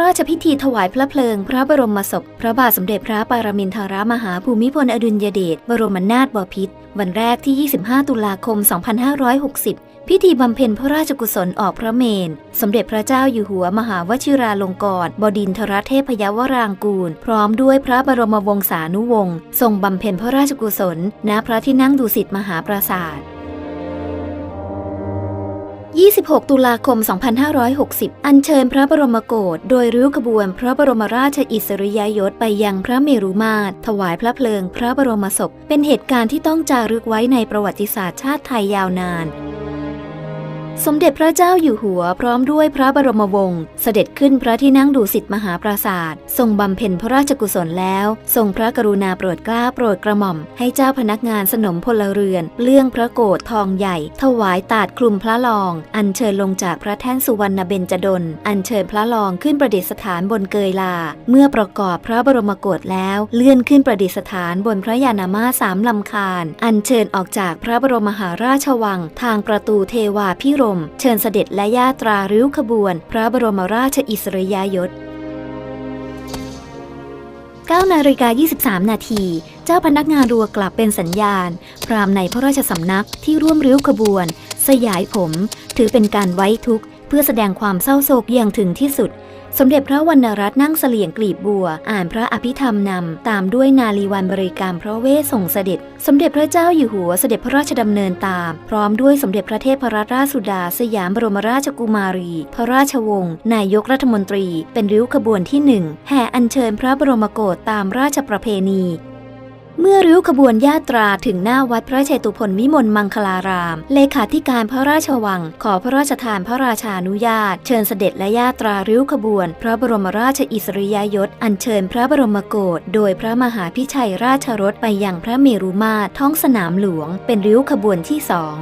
ราชพิธีถวายพระเพลิง พระบรมศพ พระบาทสมเด็จพระปรมินทรมหาภูมิพลอดุลยเดชบรมนาถบพิตรวันแรกที่ 25 ตุลาคม 2560 พิธีบำเพ็ญพระราชกุศลออกพระเมนสมเด็จพระเจ้าอยู่หัวมหาวชิราลงกรณบดินทรเทพยวรางกูล พร้อมด้วยพระบรมวงศานุวงศ์ทรงบำเพ็ญพระราชกุศลณพระที่นั่งดุสิตมหาปราสาท 26 ตุลาคม 2560 อัญเชิญพระบรมโกศโดยริ้วขบวนพระบรมราชอิสริยยศไปยังพระเมรุมาตร ถวายพระเพลิงพระบรมศพ เป็นเหตุการณ์ที่ต้องจารึกไว้ในประวัติศาสตร์ชาติไทยยาวนาน สมเด็จพระเจ้าอยู่หัวพร้อมด้วยพระบรมวงศ์เสด็จขึ้นพระที่นั่งดุสิตมหาปราสาททรงบำเพ็ญพระราชกุศลแล้ว ทรงพระกรุณาโปรดเกล้าโปรดกระหม่อม ให้เจ้าพนักงานสนมพลเรือน เลื่องพระโกรธทองใหญ่ ถวายตาดคลุมพระลอง อัญเชิญลงจากพระแท่นสุวรรณเบญจดล อัญเชิญพระลองขึ้นประดิษฐานบนเกยลา เมื่อประกอบพระบรมโกศแล้ว เลื่อนขึ้นประดิษฐานบนพระยานามาสามลำคาญ อัญเชิญออกจากพระบรมมหาราชวัง ทางประตูเทวาพิโรม เชิญเสด็จและญาตราริ้วขบวน พระบรมราชอิสริยยศ9นาฬิกา23 นาที เจ้าพนักงานรัวกลับเป็นสัญญาณ พรามในพระราชสำนักที่ร่วมริ้วขบวน สยายผม ถือเป็นการไว้ทุกข์ เพื่อแสดงความเศร้าโศกอย่างถึงที่สุด สมเด็จพระวรรณรัตน์นั่งเสลี่ยงกลีบบัว อ่านพระอภิธรรมนำ ตามด้วยนาลีวันบริการพระเวสส่งเสด็จ สมเด็จพระเจ้าอยู่หัวเสด็จพระราชดำเนินตาม พร้อมด้วยสมเด็จพระเทพรัตนราชสุดา สยามบรมราชกุมารี พระราชวงศ์นายกรัฐมนตรี เป็นริ้วขบวนที่หนึ่งแห่อัญเชิญพระบรมโกศตามราชประเพณี เมื่อริ้วขบวนญาตราถึงหน้าวัดพระเชตุพนวิมลมังคลาราม เลขาธิการพระราชวัง ขอพระราชทานพระราชานุญาต เชิญเสด็จและญาตราริ้วขบวน พระบรมราชอิสริยยศ อัญเชิญพระบรมโกศโดยพระมหาพิชัยราชรถไปยังพระเมรุมาตรท้องสนามหลวง เป็นริ้วขบวนที่สอง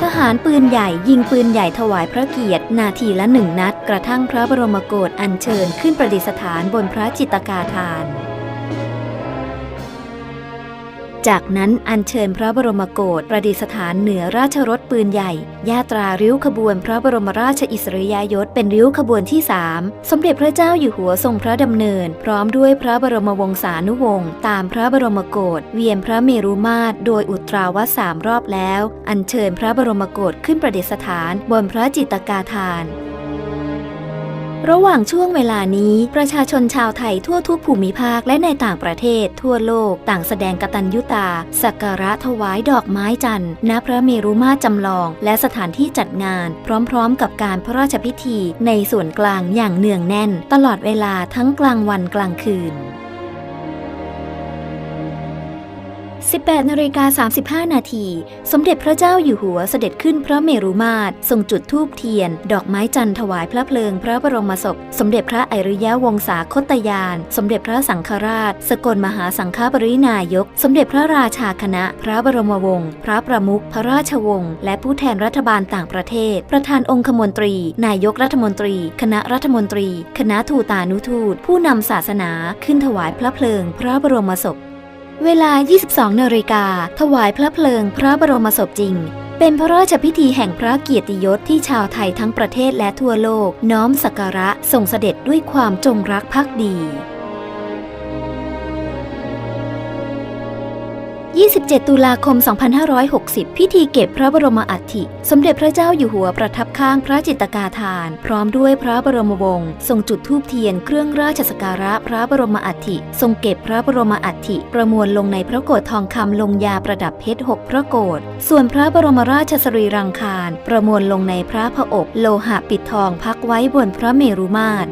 ทหารปืนใหญ่ยิงปืนใหญ่ถวายพระเกียรติ นาทีละหนึ่งนัด กระทั่งพระบรมโกศอัญเชิญขึ้นประดิษฐานบนพระจิตกาทาน จากนั้นอัญเชิญพระบรมโกศประดิษฐานเหนือราชรถปืนใหญ่ ญาตราริ้วขบวนพระบรมราชอิสริยยศเป็นริ้วขบวนที่สามสมเด็จพระเจ้าอยู่หัวทรงพระดำเนิน พร้อมด้วยพระบรมวงศานุวงศ์ตามพระบรมโกศเวียนพระเมรุมาตรโดยอุตราวัดสามรอบแล้ว อัญเชิญพระบรมโกศขึ้นประดิษฐานบนพระจิตกาทาน ระหว่างช่วงเวลานี้ประชาชนชาวไทยทั่วทุกภูมิภาคและในต่างประเทศ ทั่วโลกต่างแสดงกตัญญูตา สักการะถวายดอกไม้จันทร์ณพระเมรุมาตรจำลอง และสถานที่จัดงาน พร้อมๆ กับการพระราชพิธีในส่วนกลางอย่างเนืองแน่น ตลอดเวลาทั้งกลางวันกลางคืน 18นาฬิกา35 นาที สมเด็จพระเจ้าอยู่หัวเสด็จขึ้นพระเมรุมาตรทรงจุดธูปเทียน ดอกไม้จันทร์ถวายพระเพลิงพระบรมศพ สมเด็จพระอริยวงศาคตยาน สมเด็จพระสังฆราช สกลมหาสังฆปรินายก สมเด็จพระราชาคณะ พระบรมวงศ์พระประมุขพระราชวงศ์และผู้แทนรัฐบาลต่างประเทศ ประธานองคมนตรี นายกรัฐมนตรี คณะรัฐมนตรี คณะทูตานุทูต ผู้นำศาสนาขึ้นถวายพระเพลิง พระบรมศพ เวลา 22นาฬิกา ถวายพระเพลิงพระบรมศพจริง เป็นพระราชพิธีแห่งพระเกียรติยศที่ชาวไทยทั้งประเทศและทั่วโลก น้อมสักการะส่งเสด็จด้วยความจงรักภักดี 27 ตุลาคม 2560 พิธีเก็บพระบรมอัฐิ สมเด็จพระเจ้าอยู่หัวประทับข้างพระจิตกาทาน พร้อมด้วยพระบรมวงศ์ทรงจุดธูปเทียนเครื่องราชสการะพระบรมอัฐิ ทรงเก็บพระบรมอัฐิ ประมวลลงในพระโกศทองคำลงยาประดับเพชรหกพระโกศส่วนพระบรมราชสรีรังคาร ประมวลลงในพระผอบโลหะปิดทองพักไว้บนพระเมรุมาตร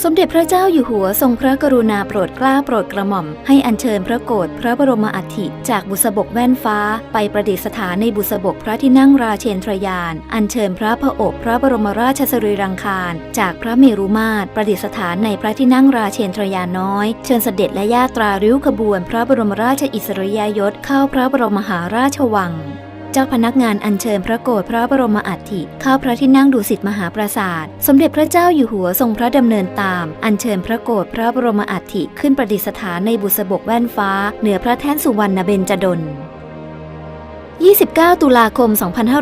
สมเด็จพระเจ้าอยู่หัวทรงพระกรุณาโปรดเกล้าโปรดกระหม่อม ให้อัญเชิญพระโกศพระบรมอัฐิ จากบุษบกแว่นฟ้า ไปประดิษฐานในบุษบกพระที่นั่งราเชนทรยาน อัญเชิญพระผอบพระบรมราชสรีรังคาร จากพระเมรุมาตรประดิษฐานในพระที่นั่งราเชนทรยานน้อย เชิญเสด็จและญาตราริ้วขบวน พระบรมราชอิสริยยศเข้าพระบรมมหาราชวัง เจ้าพนักงานอัญเชิญพระโกรธพระบรมอัฐิเข้าพระที่นั่งดุสิตมหาปราสาท สมเด็จพระเจ้าอยู่หัวทรงพระดำเนินตาม อัญเชิญพระโกรธพระบรมอัฐิขึ้นประดิษฐานในบุษบกแว่นฟ้า เหนือพระแท่นสุวรรณเบญจดล 29 ตุลาคม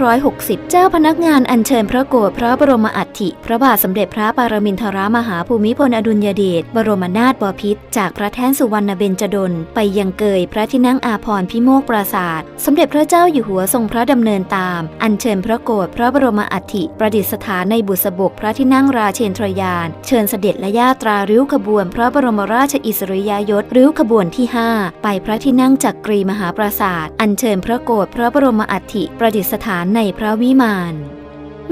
2560 เจ้าพนักงานอัญเชิญพระโกรธพระบรมอัฐิ พระบาทสมเด็จพระปรมินทรมหาภูมิพลอดุลยเดช บรมนาถบพิตร จากพระแท่นสุวรรณเบญจดล ไปยังเกยพระที่นั่งอาพรพิโมกปราศาสตร์สมเด็จพระเจ้าอยู่หัวทรงพระดำเนินตาม อัญเชิญพระโกรธพระบรมอัฐิ ประดิษฐานในบุษบกพระที่นั่งราเชนทรยาน เชิญเสด็จและญาตราริ้วขบวนพระบรมราชอิสริยยศริ้วขบวนที่ 5 ไปพระที่นั่งจักรีมหาปราสาทอัญเชิญพระโกรธระบรมอัฐิประดิษฐานในพระวิมาน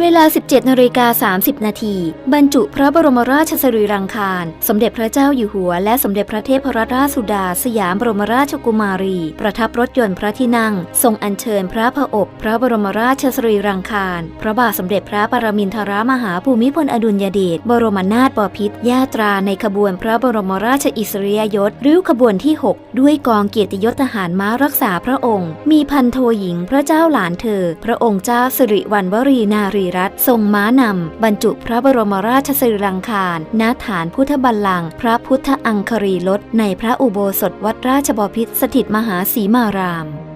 เวลา 17นาฬิกา30 นาที บรรจุพระบรมราชสรีรังคาร สมเด็จพระเจ้าอยู่หัว และสมเด็จพระเทพรัตนราชสุดา สยามบรมราชกุมารี ประทับรถยนต์พระที่นั่ง ทรงอัญเชิญพระพระอบ พระบรมราชสรีรังคาร พระบาทสมเด็จพระปรมินทรมหาภูมิพลอดุลยเดช บรมนาถบพิตรญาตราในขบวนพระบรมราชอิสริยยศริ้วขบวนที่ 6 ด้วยกองเกียรติยศทหารม้ารักษาพระองค์ มีพันโทหญิงพระเจ้าหลานเธอ พระองค์เจ้าสิริวัณวรีนารีรัตน์ทรงม้านำบรรจุพระบรมราชสรีรังคารณฐานพุทธบัลลังก์พระพุทธอังครีลดในพระอุโบสถวัดราชบพิตรสถิตมหาสีมาราม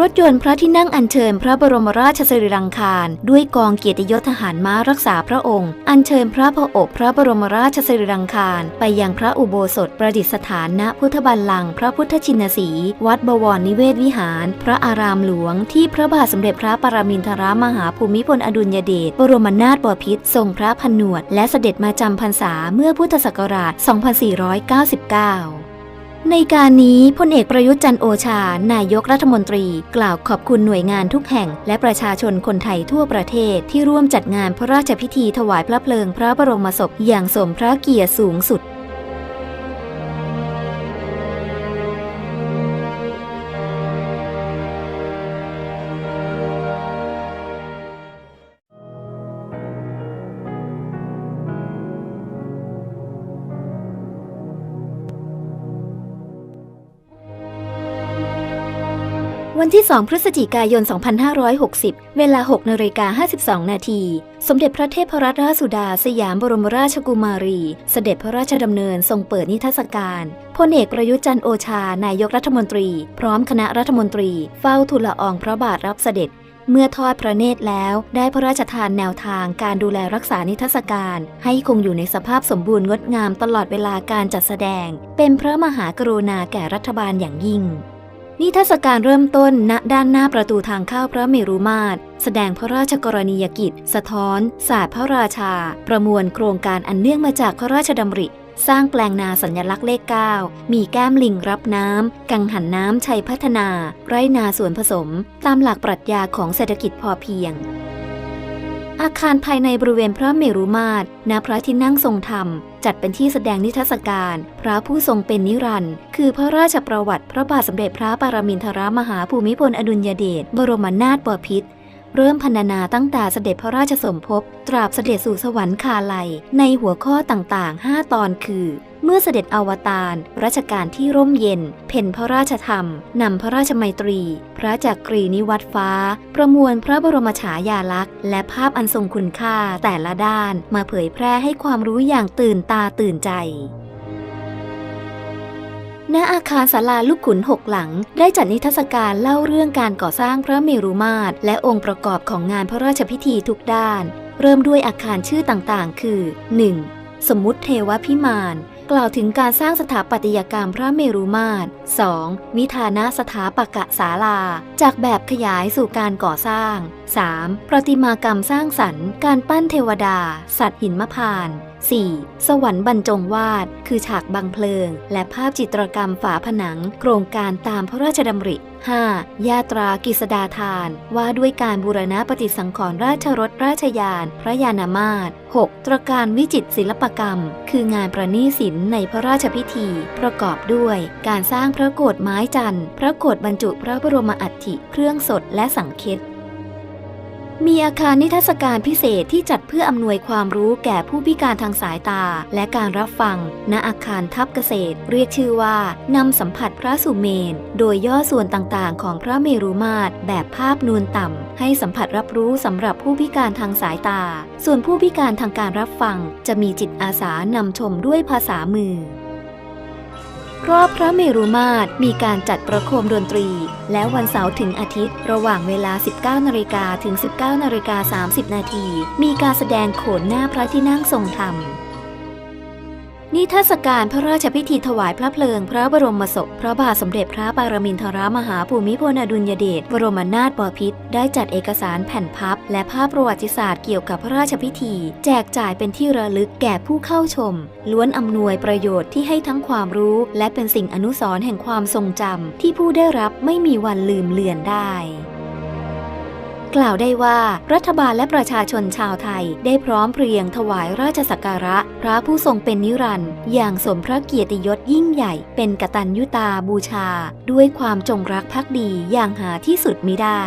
รถยนต์พระที่นั่งอัญเชิญพระบรมราชสรีรังคารด้วยกองเกียรติยศทหารม้ารักษาพระองค์ อัญเชิญพระพระอบพระบรมราชสรีรังคารไปยังพระอุโบสถประดิษฐานณพุทธบัลลังก์พระพุทธชินสี วัดบวรนิเวศวิหาร พระอารามหลวง ที่พระบาทสมเด็จพระปรมินทรมหาภูมิพลอดุลยเดชบรมนาถบพิตรทรงพระผนวด และเสด็จมาจำพรรษาเมื่อพุทธศักราช 2499 ในการนี้พลเอกประยุทธ์จันโอชา นายกรัฐมนตรี กล่าวขอบคุณหน่วยงานทุกแห่ง และประชาชนคนไทยทั่วประเทศที่ร่วมจัดงานพระราชพิธีถวายพระเพลิงพระบรมศพอย่างสมพระเกียรติสูงสุด วันที่ 2 พฤศจิกายน 2560 เวลา 6นาฬิกา52 นาที สมเด็จพระเทพรัตนราชสุดา สยามบรมราชกุมารี เสด็จพระราชดำเนินทรงเปิดนิทรรศการพลเอกประยุทธ์จันโอชา นายกรัฐมนตรี พร้อมคณะรัฐมนตรี เฝ้าทูลละอองพระบาทรับเสด็จเมื่อทอดพระเนตรแล้วได้พระราชทานแนวทางการดูแลรักษานิทรรศการ ให้คงอยู่ในสภาพสมบูรณ์งดงามตลอดเวลาการจัดแสดง เป็นพระมหากรุณาแก่รัฐบาลอย่างยิ่ง นิทรรศการเริ่มต้นณด้านหน้าประตูทางเข้าพระเมรุมาตร แสดงพระราชกรณียกิจ สะท้อน ศาสตร์พระราชา ประมวลโครงการอันเนื่องมาจากพระราชดำริ สร้างแปลงนาสัญลักษณ์เลข 9 มีแก้มลิงรับน้ำ กังหันน้ำชัยพัฒนา ไรนาสวนผสม ตามหลักปรัชญาของเศรษฐกิจพอเพียงอาคารภายในบริเวณพระเมรุมาตรณพระที่นั่งทรงธรรม จัดเป็นที่แสดงนิทรรศการ พระผู้ทรงเป็นนิรันดร์คือพระราชประวัติ พระบาทสมเด็จพระปรมินทรมหาภูมิพลอดุลยเดชบรมนาถบพิตรเริ่มพรรณนาตั้งแต่เสด็จพระราชสมภพตราบเสด็จสู่สวรรคาลัย ในหัวข้อต่างๆ 5 ตอนคือ เมื่อเสด็จอวตารรัชกาลที่ร่มเย็น เพ่นพระราชธรรม นำพระราชมัยตรี พระจักรีนิวัตฟ้า ประมวลพระบรมฉายาลักษณ์ และภาพอันทรงคุณค่าแต่ละด้านมาเผยแพร่ให้ความรู้อย่างตื่นตาตื่นใจณอาคารศาลาลูกขุนหกหลัง ได้จัดนิทรรศการเล่าเรื่องการก่อสร้างพระเมรุมาตรและองค์ประกอบของงานพระราชพิธีทุกด้าน เริ่มด้วยอาคารชื่อต่างๆ คือ 1. สมมุติเทวพิมาน กล่าวถึงการสร้างสถาปัตยกรรมพระเมรุมาตร 2. วิธานาสถาปกะศาลา จากแบบขยายสู่การก่อสร้าง 3. ประติมากรรมสร้างสรรค์ การปั้นเทวดา สัตว์หินมะพาน 4. สวรรค์บรรจงวาด คือฉากบังเพลิง และภาพจิตรกรรมฝาผนัง โครงการตามพระราชดำริ 5. ยาตรากิสดาทาน ว่าด้วยการบูรณะปฏิสังขรณ์ราชรถราชยาน พระยานามาศ 6. ตรการวิจิตศิลปกรรม คืองานประณีศิลป์ในพระราชพิธี ประกอบด้วย การสร้างพระโกรธไม้จันทร์ พระโกรธบรรจุพระบรมอัฐิเครื่องสดและสังเค็ด มีอาคารนิทรรศการพิเศษที่จัดเพื่ออำนวยความรู้แก่ผู้พิการทางสายตา และการรับฟัง ณอาคารทัพเกษตร เรียกชื่อว่านำสัมผัสพระสุเมน โดยย่อส่วนต่างๆ ของพระเมรุมาตรแบบภาพนูนต่ำ ให้สัมผัสรับรู้สำหรับผู้พิการทางสายตา ส่วนผู้พิการทางการรับฟัง จะมีจิตอาสานำชมด้วยภาษามือ รอบพระเมรุมาตรมีการจัดประโคมดนตรี และวันเสาร์ถึงอาทิตย์ ระหว่างเวลา 19นาฬิกาถึง 19นาฬิกา30 นาที มีการแสดงโขนหน้าพระที่นั่งทรงธรรม นิทรรศการพระราชพิธีถวายพระเพลิง พระบรมศพ พระบาทสมเด็จพระปรมินทรมหาภูมิพลอดุลยเดชบรมนาถบพิตรได้จัดเอกสารแผ่นพับ และภาพประวัติศาสตร์เกี่ยวกับพระราชพิธี แจกจ่ายเป็นที่ระลึกแก่ผู้เข้าชม ล้วนอำนวยประโยชน์ที่ให้ทั้งความรู้ และเป็นสิ่งอนุสรณ์แห่งความทรงจำที่ผู้ได้รับไม่มีวันลืมเลือนได้ กล่าวได้ว่ารัฐบาลและประชาชนชาวไทย ได้พร้อมเพรียงถวายราชสักการะ พระผู้ทรงเป็นนิรันดร์อย่างสมพระเกียรติยศยิ่งใหญ่ เป็นกตัญญูตาบูชา ด้วยความจงรักภักดีอย่างหาที่สุดมิได้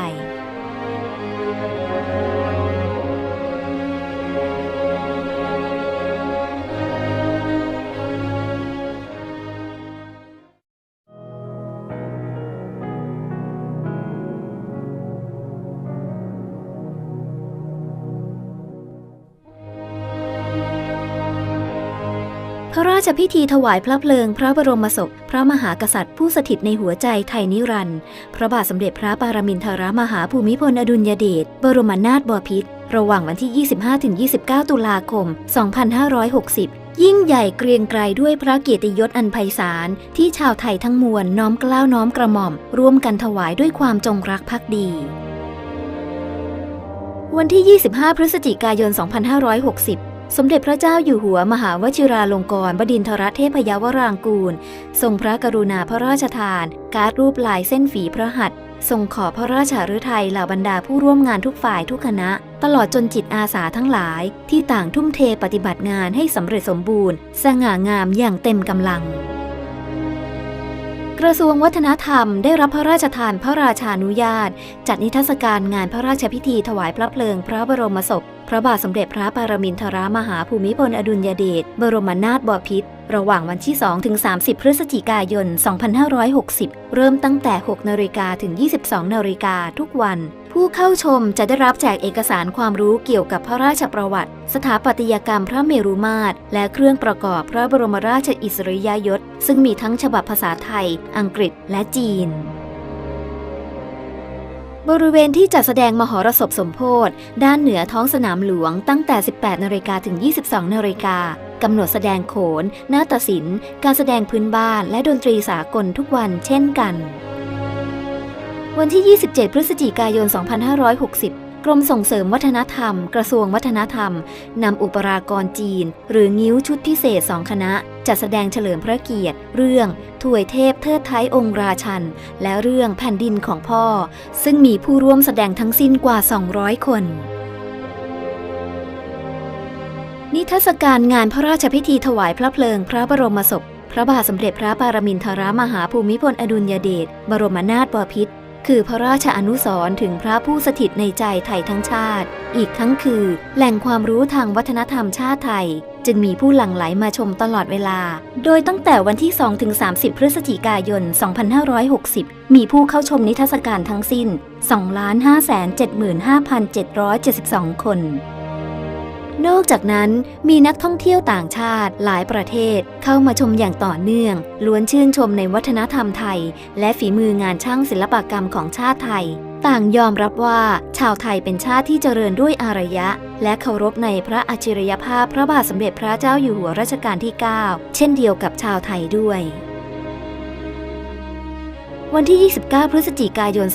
ระราชพิธีถวายพระเพลิง พระบรมศพ พระมหากษัตริย์ ผู้สถิตในหัวใจไทยนิรันดร์พระบาทสมเด็จพระปรมินทรมหาภูมิพลอดุลยเดชบรมนาถบพิตรระหว่างวันที่ 25-29 ตุลาคม 2560 ยิ่งใหญ่เกรียงไกรด้วยพระเกียรติยศอันไพศาล ที่ชาวไทยทั้งมวลน้อมกล้าวน้อมกระหม่อม ร่วมกันถวายด้วยความจงรักภักดีวันที่ 25 พฤศจิกายน 2560 สมเด็จพระเจ้าอยู่หัวมหาวชิราลงกรณบดินทรเทพยวรางกูล ทรงพระกรุณาพระราชทาน การ์ดรูปลายเส้นฝีพระหัตถ์ทรงขอพระราชาฤทัยเหล่าบรรดาผู้ร่วมงานทุกฝ่ายทุกคณะ ตลอดจนจิตอาสาทั้งหลาย ที่ต่างทุ่มเทปฏิบัติงานให้สำเร็จสมบูรณ์ สง่างามอย่างเต็มกำลัง กระทรวงวัฒนธรรมได้รับพระราชทานพระราชานุญาต จัดนิทรรศการงานพระราชพิธีถวายพระเพลิงพระบรมศพ พระบาทสมเด็จพระปรมินทรามหาภูมิพลอดุลยเดชบรมนาถบพิตรระหว่างวันที่ 2 ถึง 30 พฤศจิกายน 2560 เริ่มตั้งแต่ 6 นาฬิกาถึง 22 นาฬิกาทุกวัน ผู้เข้าชมจะได้รับแจกเอกสารความรู้เกี่ยวกับพระราชประวัติ สถาปัตยกรรมพระเมรุมาตร และเครื่องประกอบพระบรมราชอิสริยยศ ซึ่งมีทั้งฉบับภาษาไทย อังกฤษและจีนบริเวณที่จัดแสดงมหรสพสมโพธิด้านเหนือท้องสนามหลวงตั้งแต่ 18นาฬิกาถึง 22นาฬิกากำหนดแสดงโขน นาฏศิลป์ การแสดงพื้นบ้าน และดนตรีสากลทุกวันเช่นกัน วันที่ 27 พฤศจิกายน 2560 กรมส่งเสริมวัฒนธรรม กระทรวงวัฒนธรรม นำอุปรากรจีน หรืองิ้วชุดพิเศษสองคณะ จัดแสดงเฉลิมพระเกียรติ เรื่องถวยเทพเทิดไทยองค์ราชัน และเรื่องแผ่นดินของพ่อ ซึ่งมีผู้ร่วมแสดงทั้งสิ้นกว่า 200 คนนิทรรศการงานพระราชพิธีถวายพระเพลิงพระบรมศพ พระบาทสมเด็จพระปรมินทรมหาภูมิพลอดุลยเดชบรมนาถบพิตร คือพระราชอนุสรณ์ถึงพระผู้สถิตในใจไทยทั้งชาติ อีกทั้งคือ แหล่งความรู้ทางวัฒนธรรมชาติไทย จึงมีผู้หลั่งไหลมาชมตลอดเวลา โดยตั้งแต่วันที่ 2-30 พฤศจิกายน 2560 มีผู้เข้าชมนิทรรศการทั้งสิ้น 2,575,772 คน นอกจากนั้นมีนักท่องเที่ยวต่างชาติหลายประเทศเข้ามาชมอย่างต่อเนื่อง ล้วนชื่นชมในวัฒนธรรมไทย และฝีมืองานช่างศิลปกรรมของชาติไทย ต่างยอมรับว่าชาวไทยเป็นชาติที่เจริญด้วยอารยะ และเคารพในพระอัจฉริยภาพพระบาทสมเด็จพระเจ้าอยู่หัวรัชกาลที่ 9 เช่นเดียวกับชาวไทยด้วย วันที่ 29 พฤศจิกายน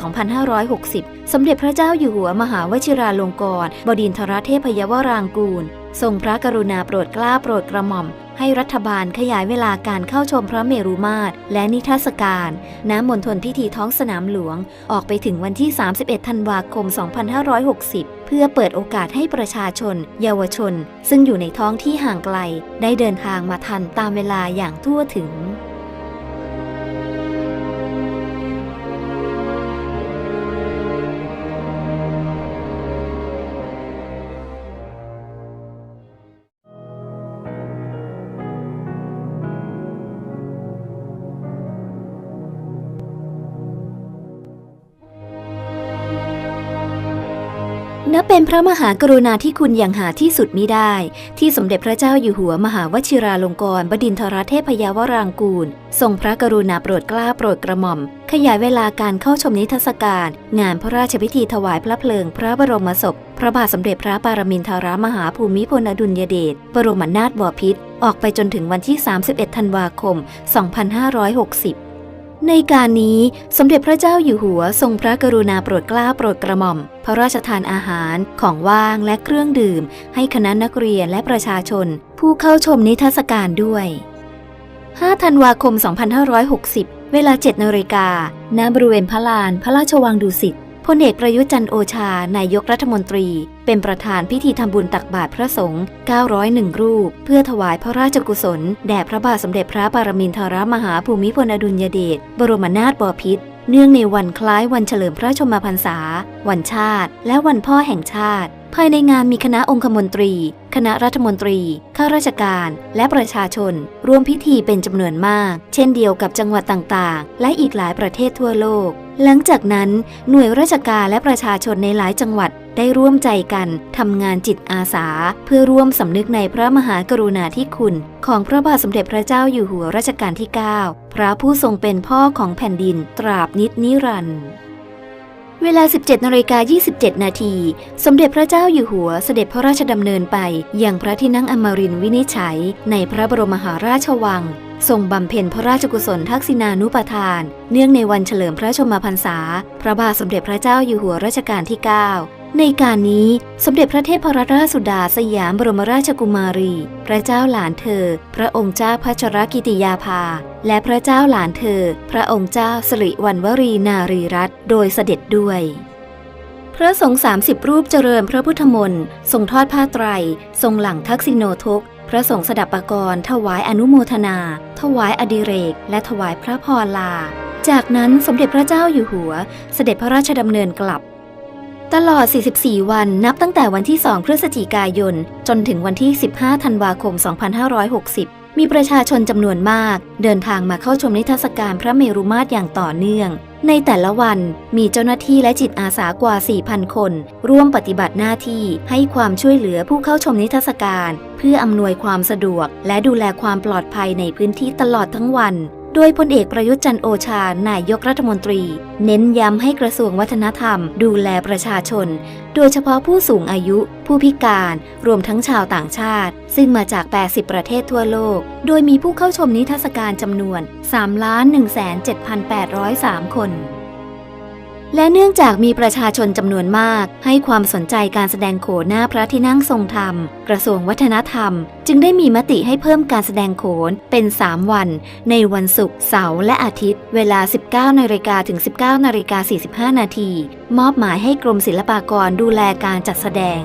2560 สมเด็จพระเจ้าอยู่หัวมหาวชิราลงกรณบดินทรเทพยวรางกูล ทรงพระกรุณาโปรดเกล้าโปรดกระหม่อม ให้รัฐบาลขยายเวลาการเข้าชมพระเมรุมาตร และนิทรรศการณมณฑลพิธีท้องสนามหลวง ออกไปถึงวันที่ 31 ธันวาคม 2560 เพื่อเปิดโอกาสให้ประชาชน เยาวชน ซึ่งอยู่ในท้องที่ห่างไกล ได้เดินทางมาทันตามเวลาอย่างทั่วถึง เป็นพระมหากรุณาธิคุณอย่างหาที่สุดมิได้ ที่สมเด็จพระเจ้าอยู่หัวมหาวชิราลงกรณบดินทรเทพยาวรางกูล ทรงพระกรุณาโปรดเกล้าโปรดกระหม่อม ขยายเวลาการเข้าชมนิทรรศการ งานพระราชพิธีถวายพระเพลิง พระบรมศพ พระบาทสมเด็จพระปรมินทรมหาภูมิพลอดุลยเดชบรมนาถบพิตรออกไปจนถึงวันที่ 31 ธันวาคม 2560 ในการนี้สมเด็จพระเจ้าอยู่หัวทรงพระกรุณาโปรดเกล้าโปรดกระหม่อม พระราชทานอาหารของว่างและเครื่องดื่ม ให้คณะนักเรียนและประชาชน ผู้เข้าชมนิทรรศการด้วย 5 ธันวาคม 2560 เวลา 7นาฬิกาณบริเวณพระลาน พระราชวังดุสิตพลเอกประยุจันโอชา นายกรัฐมนตรี เป็นประธานพิธีทำบุญตักบาตรพระสงฆ์901 รูป เพื่อถวายพระราชกุศล แด่พระบาทสมเด็จพระปรมินทรมหาภูมิพลอดุลยเดชบรมนาถบพิตรเนื่องในวันคล้ายวันเฉลิมพระชนมพรรษา วันชาติ และวันพ่อแห่งชาติ ภายในงานมีคณะองคมนตรี คณะรัฐมนตรี ข้าราชการ และประชาชน ร่วมพิธีเป็นจำนวนมาก เช่นเดียวกับจังหวัดต่างๆ และอีกหลายประเทศทั่วโลก หลังจากนั้นหน่วยราชการและประชาชนในหลายจังหวัดได้ร่วมใจกันทำงานจิตอาสา เพื่อร่วมสำนึกในพระมหากรุณาธิคุณ ของพระบาทสมเด็จพระเจ้าอยู่หัวรัชกาลที่ 9 พระผู้ทรงเป็นพ่อของแผ่นดินตราบนิดนิรันดร์เวลา 17นาฬิกา27 นาที สมเด็จพระเจ้าอยู่หัวเสด็จพระราชดำเนินไปยังพระที่นั่งอมรินทร์วินิจฉัย ในพระบรมมหาราชวัง ทรงบำเพ็ญพระราชกุศลทักษิณานุปทาน เนื่องในวันเฉลิมพระชนมพรรษา พระบาทสมเด็จพระเจ้าอยู่หัวรัชกาลที่ 9 ในการนี้สมเด็จพระเทพรราชสุดาสยามบรมราชกุมารี พระเจ้าหลานเธอ พระองค์เจ้าพัชรกิติยาภา และพระเจ้าหลานเธอ พระองค์เจ้าสิริวัณวรีนารีรัตน์โดยเสด็จด้วยพระสงฆ์30 รูปเจริญพระพุทธมนต์ ทรงทอดผ้าไตร ทรงหลังทักษิโนทก พระสงฆ์สดับปกรณ์ถวายอนุโมทนา ถวายอดิเรก และถวายพระพรลา จากนั้นสมเด็จพระเจ้าอยู่หัว เสด็จพระราชดำเนินกลับ ตลอด 44 วันนับตั้งแต่วันที่ 2 พฤศจิกายน จนถึงวันที่ 15 ธันวาคม 2560 มีประชาชนจำนวนมาก เดินทางมาเข้าชมนิทรรศการพระเมรุมาตรอย่างต่อเนื่อง ในแต่ละวันมีเจ้าหน้าที่และจิตอาสากว่า 4,000 คน ร่วมปฏิบัติหน้าที่ให้ความช่วยเหลือผู้เข้าชมนิทรรศการ เพื่ออำนวยความสะดวก และดูแลความปลอดภัยในพื้นที่ตลอดทั้งวัน โดยพลเอกประยุทธ์จันโอชา นายกรัฐมนตรี เน้นย้ำให้กระทรวงวัฒนธรรม ดูแลประชาชน โดยเฉพาะผู้สูงอายุ ผู้พิการ รวมทั้งชาวต่างชาติ ซึ่งมาจาก 80 ประเทศทั่วโลก โดยมีผู้เข้าชมนิทรรศการจำนวน 3 1,7,803 คน และเนื่องจากมีประชาชนจำนวนมาก ให้ความสนใจการแสดงโขนหน้าพระที่นั่งทรงธรรม กระทรวงวัฒนธรรม จึงได้มีมติให้เพิ่มการแสดงโขนเป็น 3 วัน ในวันศุกร์เสาร์และอาทิตย์ เวลา 19นาฬิกาถึง 19นาฬิกา45นาทีมอบหมายให้กรมศิลปากรดูแลการจัดแสดง